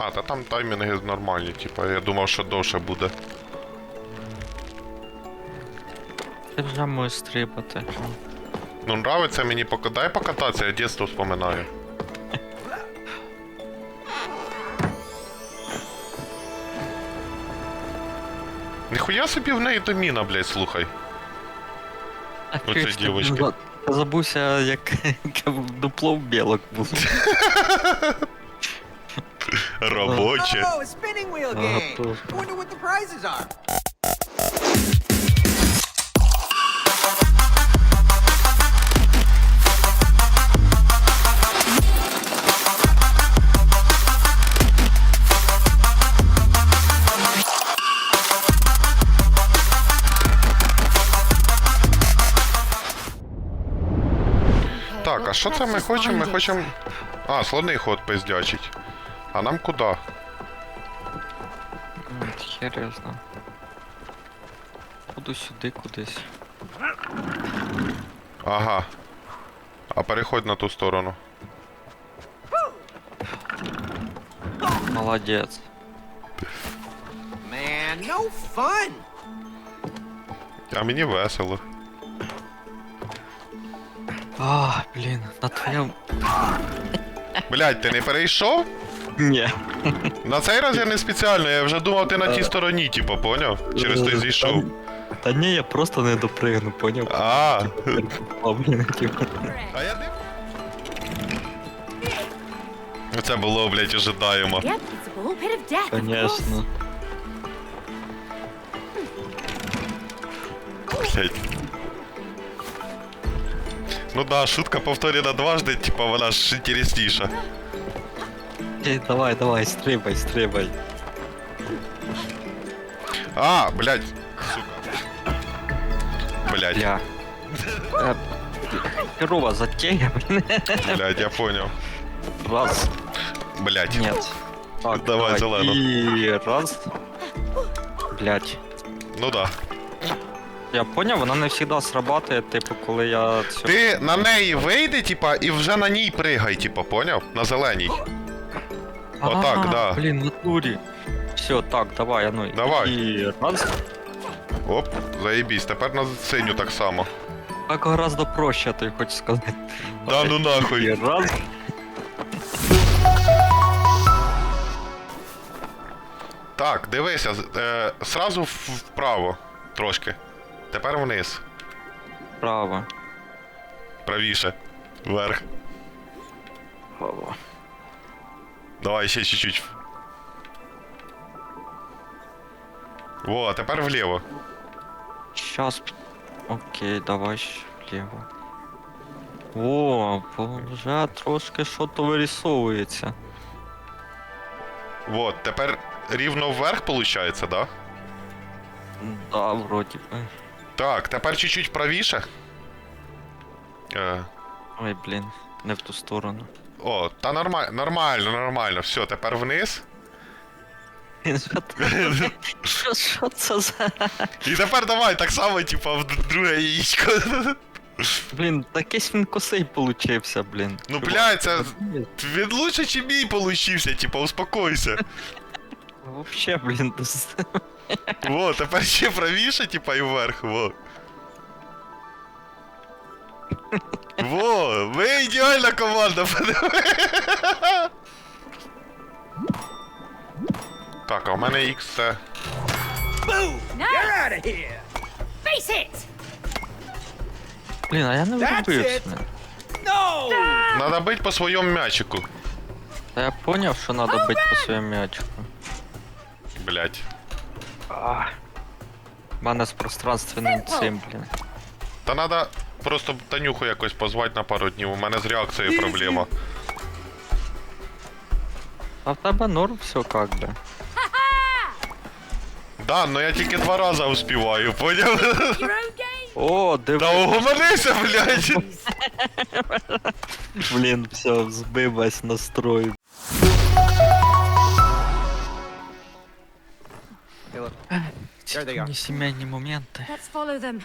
А, та там таймінги нормальні, типа, я думав, що довше буде. Ти вже можеш стрибати. Ну, нравиться мені пока. Дай покататися, я дійство вспоминаю. Ніхуя собі в неї доміна, блядь, слухай. А Ну, це дівочки. Забувся, як, як дупло в білок було. Робоче. Oh, a spinning wheel game. I wonder what the prizes are. Так, а що це ми хочемо? Ми хочемо. А, слоний ход пиздячить. А нам куди? Ну, от Хер я знаю. Буду сюди кудись. Ага. А переходь на ту сторону. Молодець. Man, no fun. А мені весело. А, блін, на твоєму. Блять, ти не перейшов? Ні. На цей раз я не спеціально, я вже думав, ти на тій стороні, типу, поняв? Через той зійшов. Та ні, я просто не допригну, поняв? А, А, я не. Це було, блять, ожидаємо. Yep, it's a ball pit of death. of course. Конечно. Ну да, шутка повторена дважды, типа вона ж інтересніша. Ей, давай, давай, стрибай, стрибай. А, блять. Сука. Блять, Бля. Е, Херова затея, блін. блять, я понял. Раз. Блять. Нет. Так, Давай, зелену. І раз. Блять. Ну да. Я поняв, вона не завжди срабатує, типу, коли я цю... Ти на неї вийди, типа, і вже на ній пригай, типа, поняв? На зеленій. Отак, А, да. Блін, в натурі. Все, так, давай, а ну. Давай. І раз. Оп, заєбісь, тепер на синю так само. Так гораздо проще, ти хочу сказати. Да ну І нахуй. раз. Так, дивися, з- е, сразу в- вправо. Трошки. Тепер вниз. Право. Правіше. Вверх. Право. Давай ще чуть-чуть. Во, а тепер вліво. Щас. Окей, давай ще вліво. О, вже трошки що-то вирісовується. Вот, тепер рівно вверх получається, да? Да, вроді би. Так, тепер чуть-чуть правіше. Е, Ой, блін, не в ту сторону. О, та нормально, нормально, нормально. Все, тепер вниз. Що? Що, це за. І тепер давай так само, типа, в друге яєчко. Блін, такийсь він косий получився, блін. Ну, блядь, це він лучше, чи мій получився, типа, успокойся. Вообще, блін, Во, тепер ще правіше, типа, і вверх, во. Во, ви ідеальна команда, подиви. Так, а у мене X це. Boom! No, You're out of here. face it! Блін, а я не That's вробився. it. No! Надо бить по своєму м'ячику. Та я поняв, що треба бити по своєму м'ячику. Блять. У мене з пространственним цим, блін. Та надо просто Танюху якось позвати на пару днів. У мене з реакцією проблема. А в тебе норм все как би. Да, но я тільки два рази успіваю, поняв? О, Та диви, угомонися, блядь! блін, все, збилась настрой. There they are. Ці сімейні моменти. Let's follow them.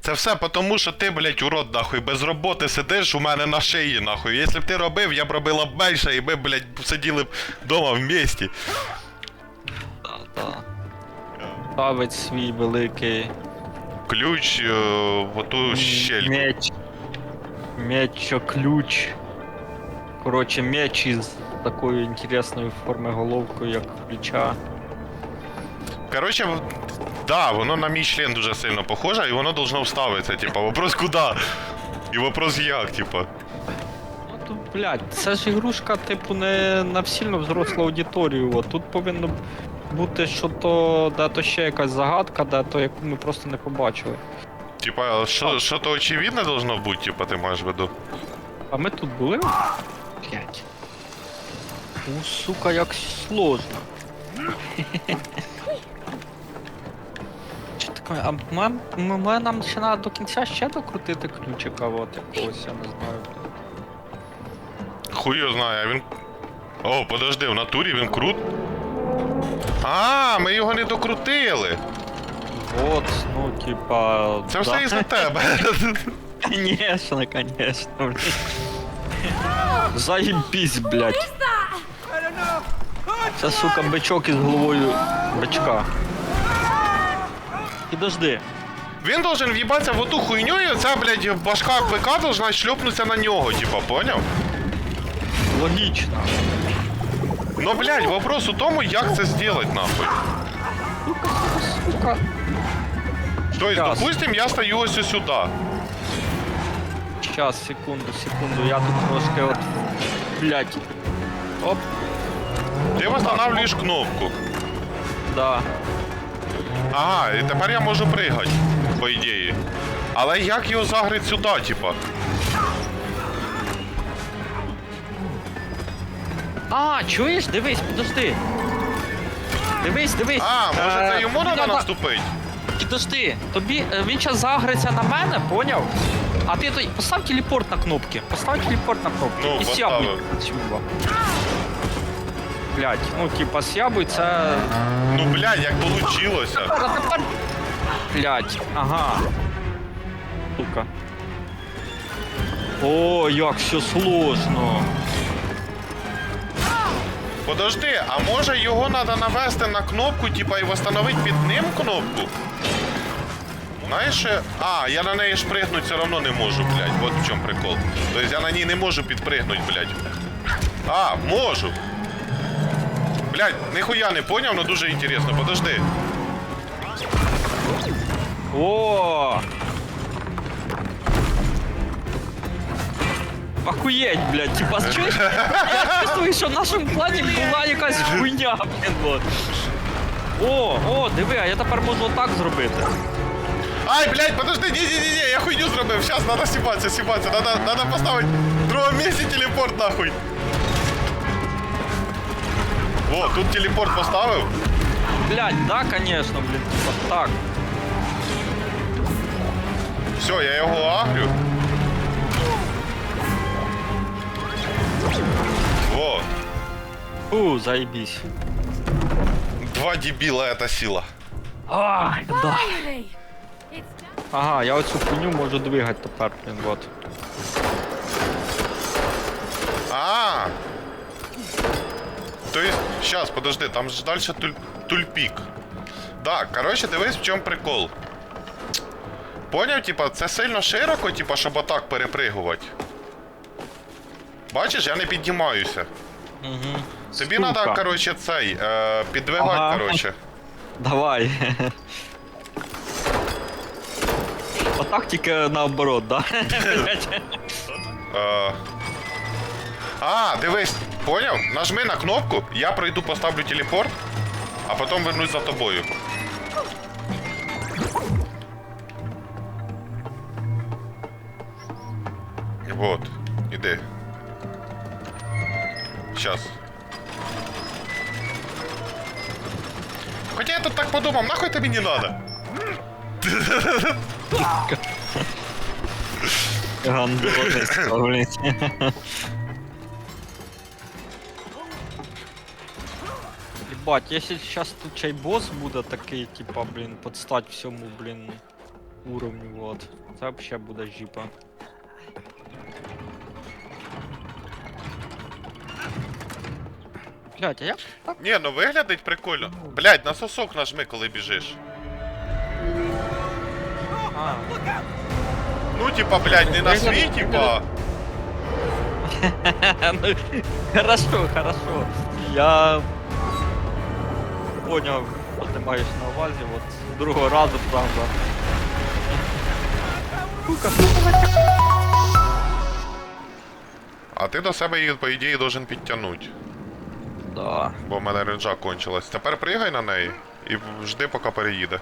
Це все тому, що ти, блядь, урод, нахуй, без роботи сидиш у мене на шиї, нахуй. Якщо б ти робив, я б робила б менше, і ми, блядь, сиділи б вдома в місті. Да, да. Ставить свій великий Ключ е, в оту щельку. меч. Мечо ключ. Короче, меч із такою інтересною форми головкою, як ключа. Короче, в- да, воно на мій член дуже сильно похоже, і воно должно вставитися, типа, вопрос куди? І вопрос як, типа. Ну то, блядь, це ж ігрушка, типу, не на сильно взрослу аудиторію. От тут повинно бути що то, де то ще якась загадка, де то яку ми просто не побачили. Типа, що, що то очевидне должно бути, типа, ти маєш в виду? А ми тут були? Блядь. Ну, сука, як сложно. А ми, ми, ми нам ще треба до кінця ще докрутити ключика, от якогось, я не знаю. Хуй його знає, а він. О, подожди, в натурі він крут. А, ми його не докрутили. Вот, ну, типа. Це все із-за тебе. Конечно, конечно, блядь. Заебись, блядь. Це, сука, бичок із головою бичка. Підожди. Він должен в'їбатися в оту хуйню, і оця, блядь, башка бика должна шльопнутися на нього, типа, поняв? Логічно. Ну, блядь, вопрос у тому, як це зробити, нахуй. Сука, сука, сука. Тобто, Щас. допустим, я стою ось ось сюди. Щас, секунду, секунду, я тут трошки от. Блять. Оп, Ти встановлюєш кнопку. да. Ага, і тепер я можу пригати, по ідеї. Але як його загрити сюди, типа? А, чуєш? Дивись, подожди. Дивись, дивись. А, може Е, це йому тобі треба надо- наступити? Підожди, тобі е, він зараз загриться на мене, поняв? А ти той постав телепорт на кнопки. Постав телепорт на кнопки. Ну, і поставив. сябуй. Блять, ну типа сябуй це. Ну, блядь, як получилося. Блять, ага. Сука. О, як все сложно. Подожди, а може його треба навести на кнопку, типа, і встановити під ним кнопку? Знаєш, а, я на неї шпригнути все одно не можу, блядь. Вот в чому прикол. Тобто я на ній не можу підпригнути, блядь. А, можу. Блядь, ніхуя не поняв, но дуже інтересно. Подожди. О! Охуєть, блядь, типа, чуєш? Я чувствую, що в нашому плані була якась хуйня, блін, вот. О, о, диви, а я тепер можу отак зробити. Ай, блядь, подожди, ні, ні, ні, ні, я хуйню зробив. Сейчас надо сібатися, сібатися. Надо, надо поставити в другому місці телепорт нахуй. О, тут телепорт поставив. Блядь, да, конечно, блін, типа, так. Все, я його агрю. Вот. Фу, заебись. Два дебіла это сила. Ай, да. Finally! It's done. Ага, я оцю хуйню можу двигати тепер, блін, вот. А. То есть, сейчас, подожди, там же дальше туль, тульпік. Да, короче, дивись, в чому прикол. Поняв, типа, це сильно широко, типа, щоб отак перепригувати. Бачиш, я не піднімаюся. Угу. Тобі треба, короче, цей, е, підвигати, Ага. короче. Давай. Отак тільки наоборот, да? Е, А, дивись, поняв? Нажми на кнопку, я пройду, поставлю телепорт, а потім вернусь за тобою. Вот, іди. Сейчас. Хоча я тут так подумав, нахуй тобі не надо. Гандонець, блін. Ебать, якщо зараз тут чай босс буде такий, типа, блін, подстать всьому, блін. уровнів, от. Це взагалі буде жіпа. Блять, а як так? Ні, ну виглядить прикольно. Блядь, на сосок нажми, коли біжиш. А, Ну, типа, блядь, не на Виглядить- свій, типа. ну, хорошо, хорошо. Я поняв, що ти маєш на увазі, от другого разу, правда. Сука, А ти до себе її, по ідеї, должен підтягнути. да. Бо в мене ренджа кончилась. Тепер пригай на неї і жди, поки переїде.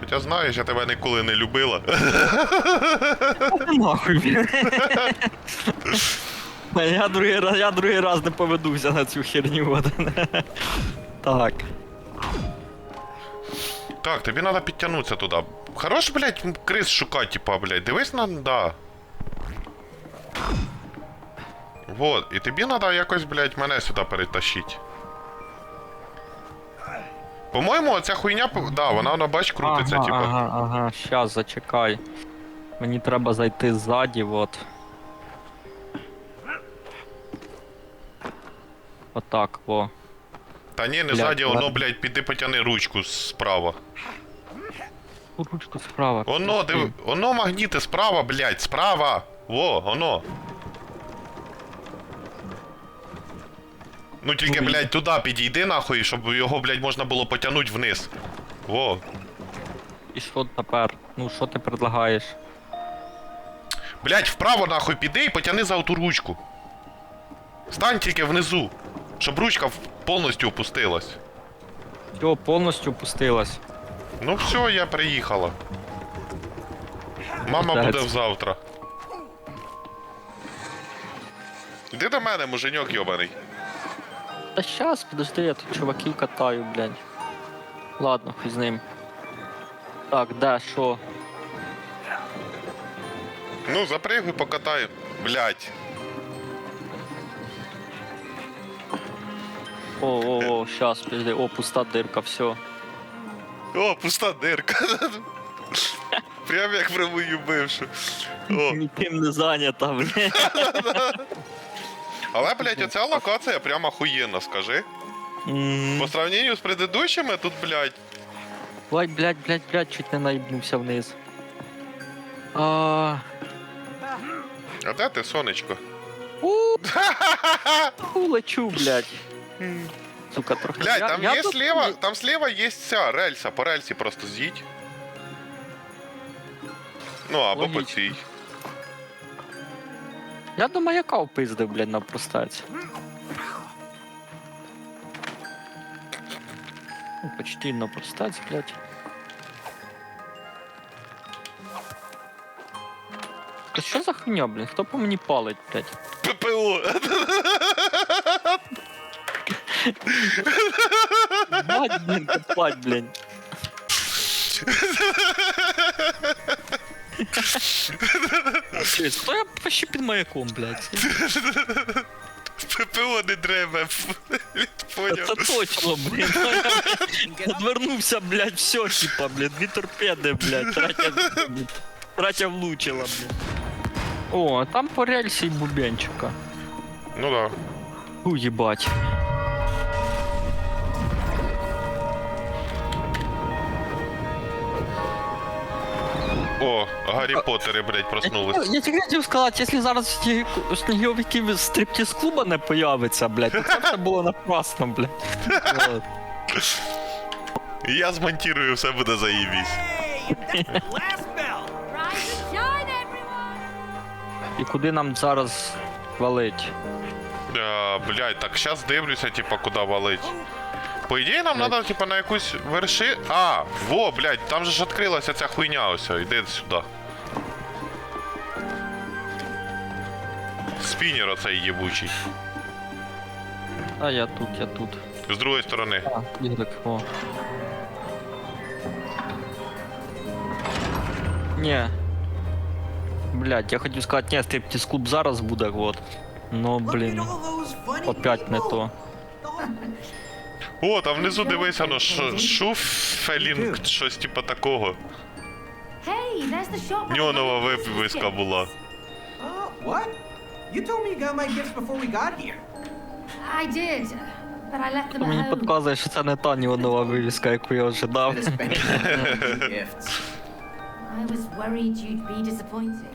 Хоча знаєш, я тебе ніколи не любила. Нахуй. Я другий раз, я другий раз не поведуся на цю херню. от. Так. Так, тобі треба підтягнутися туди. Хорош, блядь, крис шукати, типа, блядь. Дивись на. да. Вот, і тобі треба якось, блядь, мене сюди перетащити. По-моєму, оця хуйня, да, вона, вона бач, крутиться, ага, типа. Ага, ага, щас, зачекай. Мені треба зайти ззаді, от. Отак, во. Та ні, не Блядь, ззаді, воно, ладно. блядь, піди потяни ручку справа. Ручку справа. Оно, диви, оно магніти справа, блядь, справа. Во, оно. Ну тільки, Ну, і- блядь, туди підійди нахуй, щоб його, блядь, можна було потягнути вниз. Во. І що тепер? Ну, що ти предлагаєш? Блядь, вправо нахуй піди і потяни за оту ручку. Стань тільки внизу, щоб ручка повністю опустилась. Все, повністю опустилась. Ну все, я приїхала. Мама буде завтра. Іди до мене, муженьок йобаний. Та щас, подожди, я тут чуваків катаю, блядь. Ладно, хуй з ним. Так, де, що? Ну, запригуй, покатай. Блядь. О, о, о, щас, подожди, о, пуста дирка, все. О, пуста дирка. Прям як про мою бившу. О. Ніким не зайнята, блядь. Але, блядь, оця локація прямо охуєнна, скажи. По сравнению з предыдущими, тут, блядь. Ой, блядь, блядь, блядь, чуть не наїбнувся вниз. А, А де ти, сонечко? у, у, лечу, блядь. Сука, трохи. Блядь, там я є тут- слева, там слева є ця рельса, по рельсі просто з'їдь. Ну, або по Логічно. цій. Я до маяка впиздив, блядь, на простець. Ну, почти на простець, блядь. Та що за хуйня, блін? Хто по мені палить, блядь? ППО! Бать, блін, копать, блін. Чи, Сто я почти під маяком, блядь. ППО не треба. Поняв. Це точно, блін. Одвернувся, блядь, все, типа, блін, дві торпеди, блядь, третя, блядь, третя влучила, блядь. О, а там по рельсі й бубенчика. Ну да. У, О, Гаррі Поттери, блядь, проснулись. Я тільки хотів сказати, якщо зараз ті сніговиків з стриптіз клуба не появиться, блядь, то це все було напрасно, блядь. От. Я змонтірую, все буде заїбісь. І куди нам зараз валить? А, блядь, так щас дивлюся, типа, куди валить. По ідеї нам треба, типа, на якусь верши. А, во, блядь, там же ж відкрилася ця хуйня ось, іди сюди. Спінер оцей єбучий. А я тут, я тут. З другої сторони. А, Ігрик, о. Ні. Блядь, я хотів сказати, ні, стриптіз клуб зараз буде, от. Ну, Look at блін, all those funny опять не people. то. О, там внизу дивися, ну ш- шуфелінг, щось типа такого. Неонова вивіска була. Oh, what? You told me you got my gifts before we got here. I did, but I left them Мені at home. підказує, що це не та нова вивіска, яку я ожидав. Gifts.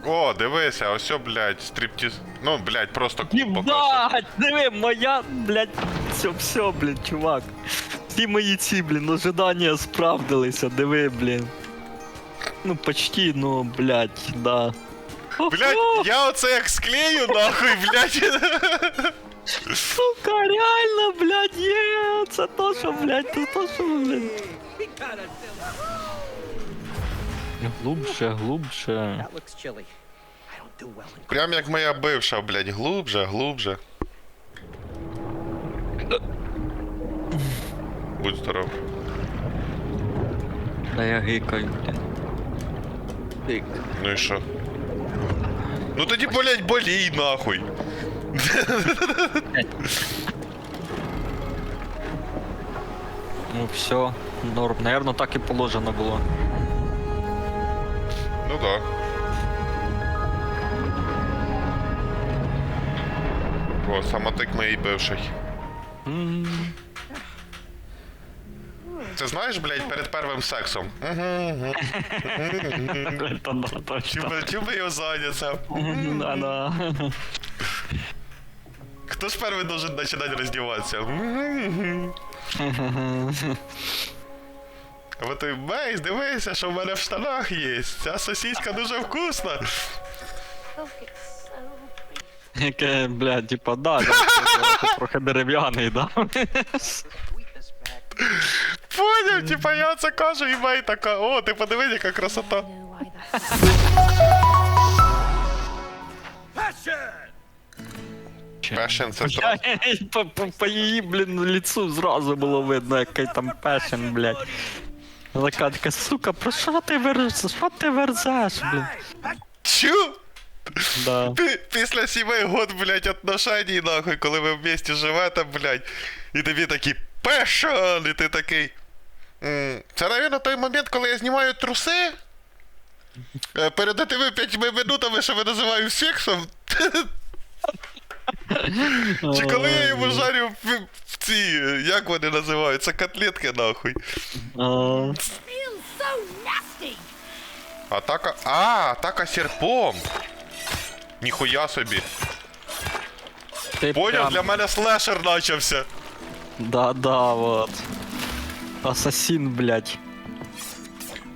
О, дивися, ось, о, блядь, стриптіз. Ну, блядь, просто клуб показує. Єбать, диви, моя, блядь, все, все, блядь, чувак. Всі мої ці, блін, ожидання справдилися, диви, блін. Ну, почти, ну, блядь, да. Блядь, я оце як склею, нахуй, блядь. Сука, реально, блядь, є, це то, що, блядь, це то, що, блядь. Well in Прям як моя бивша, блядь, глубже, глубже. Будь здоров. Да я гикаю, блядь. Гик. Ну і що? Ну тоді, блядь, болій, нахуй. Ну все, норм. Наверно, так і положено було. Ну да. О, самотик моїй бивший. Це знаєш, блядь, перед первим сексом. Чуби, чуби його зайняться. Да, да. Хто ж перший должен починати роздіватися? А ви той бейс, дивися, що в мене в штанах є. Ця сосіська дуже вкусна. Яке, блядь, типа, да, да, це трохи дерев'яний, да? Поняв, типа я це кажу, і мей така, о, ти подивись, яка красота. Пешен, це. По, по, по її, блін, лицу зразу було видно, який там пешен, блядь. Така, сука, про що ти верзеш? Що ти верзеш, блін? Чу? Да. Пі- Після сімей год, блядь, отношень, нахуй, коли ви в місті живете, блядь, і тобі такий пешен, і ти такий. «М, Це, навіть, той момент, коли я знімаю труси. е, Перед тими п'ятьми минутами, що ви називаю сексом. Чи коли я йому жарю в, ці, як вони називаються, котлетки, нахуй. Атака. А, атака серпом. Ніхуя собі. ти Поняв, прям- для мене слешер начався. Да, да, вот. Асасін, блядь.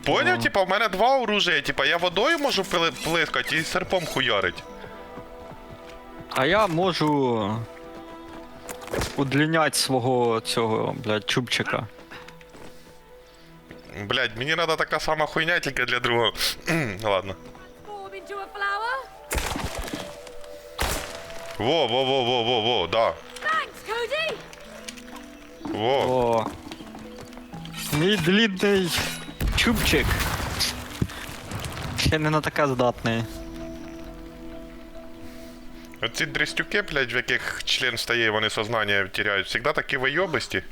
Поняв, типа, в мене два оружия, типа, я водою можу пли- плискати і серпом хуярить. А я можу удлінять свого цього, блядь, чубчика. Блять, мені треба така сама хуйня, тільки для другого. Ладно. Во, во, во, во, во, во, да. Thanks, Cody. Во. О. Мій длінний чубчик. Ще не на таке здатний. Оці дрестюки, блядь, в яких член стає, вони сознання теряють, завжди такі вийобисті.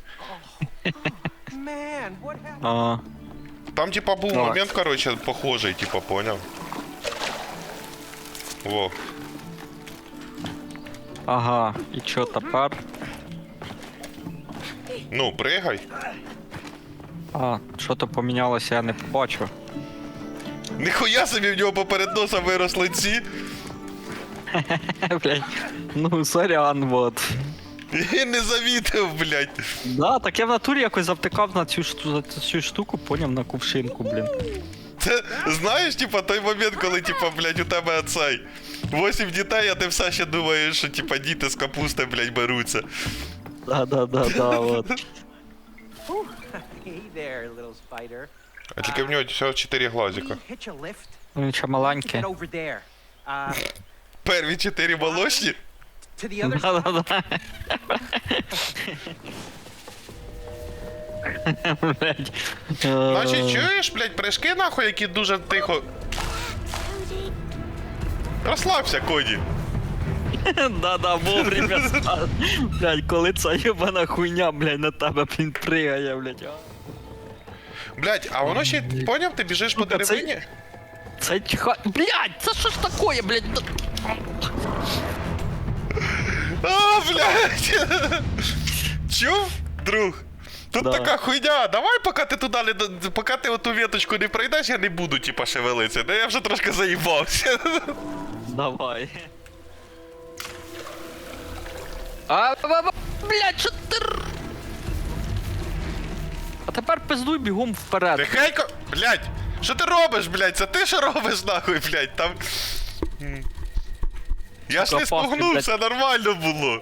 А, Там, типа, був Так. момент, короче, похожий, типа, поняв. Во. ага, і чо тепер? Ну, пригай. А, що то помінялося, я не побачив. Ніхуя собі в нього поперед носа виросли ці. Блядь. Ну, сорян, вот. І не завітив, блядь. Да, так я в натурі якось завтикав на цю, шту- за цю штуку, поняв на кувшинку, блін. Це знаєш, типа, той момент, коли, типа, блядь, у тебе цей. Восім дітей, а ти все ще думаєш, що типа діти з капусти, блядь, беруться. Да, да, да, да, вот. Hey there, little spider. А тільки в нього всього чотири глазика. we hitch a lift? Він ще Get маленький. over there. Uh, Перві чотири молочні. to the other Да, да, да. Блядь. Значить, чуєш, блядь, прыжки нахуй, які дуже тихо. Розслабся, Коді. Да-да, вовремя став. Блядь, коли ця єбана хуйня, блядь, на тебе, блін, пригає, блядь. а. Блядь, а воно ще, поняв, ти біжиш по Сука, це- деревині? Це тьха... Блядь, це що ж такое, блядь? А, блядь! Чув, друг? Тут Да. така хуйня, давай, поки ти туди не поки ти оту веточку не пройдеш, я не буду, типа, шевелитися. Да я вже трошки заїбався. Давай. А, блядь, що ти... А тепер пиздуй бігом вперед. Тихенько, блядь, що ти робиш, блядь? Це ти що робиш, нахуй, блядь, там. Я ж не блядь. все нормально було.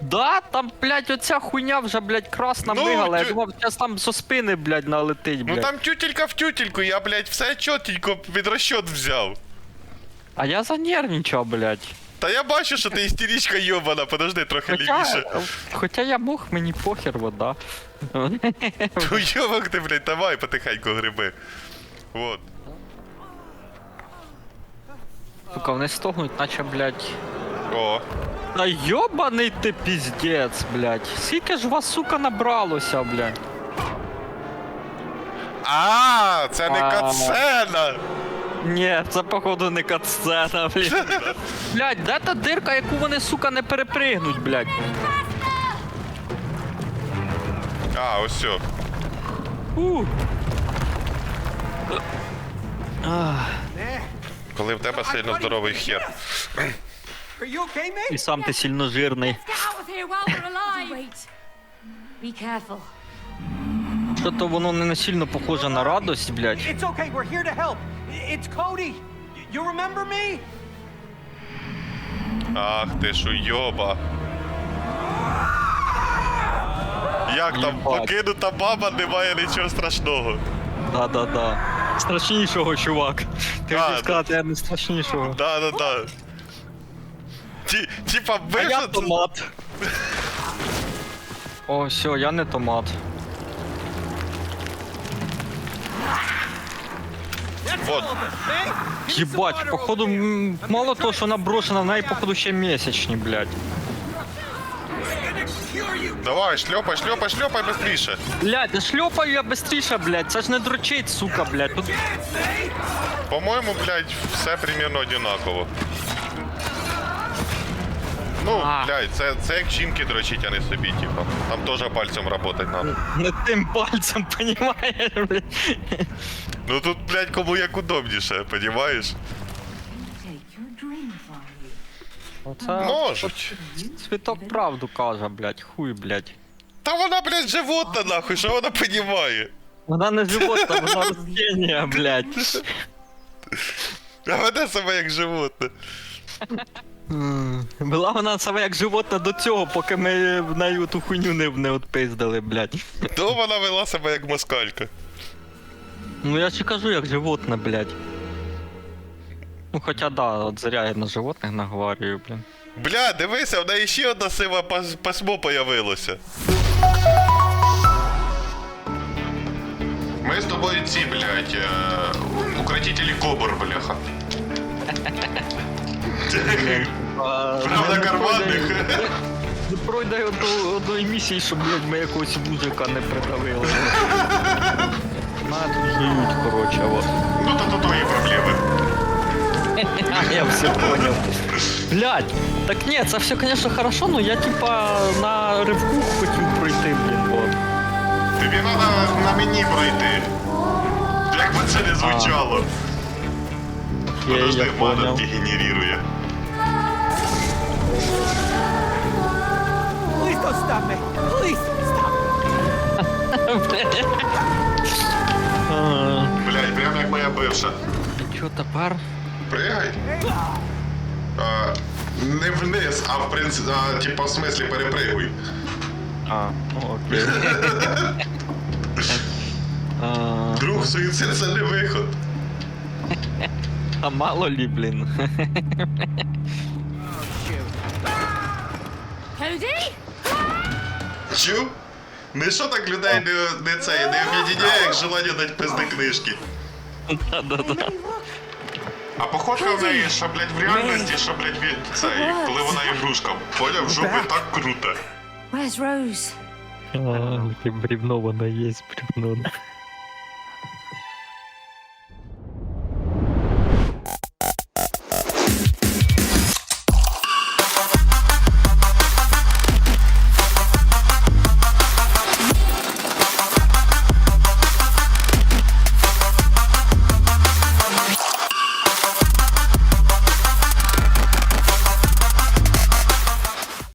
Да, там, блядь, оця хуйня вже, блядь, красна Ну, мигала. Я тю- думав, зараз там со спини, блядь, налетить, Ну там тютелька в тютельку, я, блядь, все чотенько під розчот взяв. А я занервничав, блядь. Та я бачу, що ти істеричка йобана, подожди, трохи лівіше. хоча я мог, мені похер, вода. Уйобок ти, блядь, давай потихеньку гриби. Вот. Сука, вони стогнуть, наче, блядь. О. Та йобаний ти піздець, блядь. Скільки ж вас, сука, набралося, блядь. А, це не А. катсцена! Ні, це походу не катсцена, блядь. Блядь, де та дирка, яку вони, сука, не перепригнуть, блядь. А, ось все. У. Ах, Коли в тебе сильно здоровий хер. І сам ти сильно жирний. Що то воно не сильно похоже на радость, блядь. It's okay. We're here to help. It's Cody. You remember me? Ах ти ж уйоба. Як там Єбать. покинута баба, немає нічого страшного. Да-да-да. Страшнішого, чувак. Ти хотів сказати, я не страшнішого. Да, да, да. Ті, типа, А я томат. О, все, я не томат. Вот. Єбать, походу, м, мало того, що вона брошена, в неї, походу, ще місячні, блядь. Давай, шльопай, шльопай, шльопай быстріше. Блядь, да шльопаю я быстріше, блядь, це ж не дрочить, сука, блядь. Тут... По-моєму, блядь, все примерно одинаково. Ну, А. блядь, це, це як жінки дрочить, а не собі, типа. Там теж пальцем работать надо. Не тим пальцем, понімаєш, блядь. Ну тут, блядь, кому як удобніше, понімаєш? Оце Можуть. світок правду каже, блядь, хуй, блядь. Та вона, блядь, животна нахуй, що вона понімає? Вона не животна, вона растіння, блядь. А веде себе як животне. М, Була вона саме як животна до цього, поки ми в нею ту хуйню не, не отпиздили, блядь. То вона вела себе як москалька. Ну я і кажу, як животне, блядь. Ну хоча да, от зря я на животних наговорюю, блін. Бля, дивися, в неї ще одна сива пас- пасмо появилося. Ми з тобою ці, блядь, е, укротителі кобр, бляха. Правда, карманних. Не пройде одну- одної місії, щоб, блядь, ми якогось мужика не придавили. Мене жують, коротше, от. Ну то то твої проблеми. А, я все понял. Блядь, так ні, це все, конечно, хорошо, но я типа на ривку хотів пройти, блін, бо. Тобі треба на мені пройти. Як би це не звучало. Я, Подожди, я мана понял. дегенерирує. Please don't stop me. Please stop. А, Блядь, прям як моя бивша. Чо тепер? Пригай. А, не вниз, а в принципі, а, типа в смислі перепригуй. А, ну окей. А, Друг, суїцид це не виход. а мало лі, блін. Cody? Чу? Не що так людей не, не це, не об'єдняє, як желання дати пизди книжки. Да-да-да. А походка в неї, що, блядь, в реальності, що, блядь, від цей, коли вона ігрушка. Поля в жопі так круто. Where's Rose? А, бревно вона є, бревно.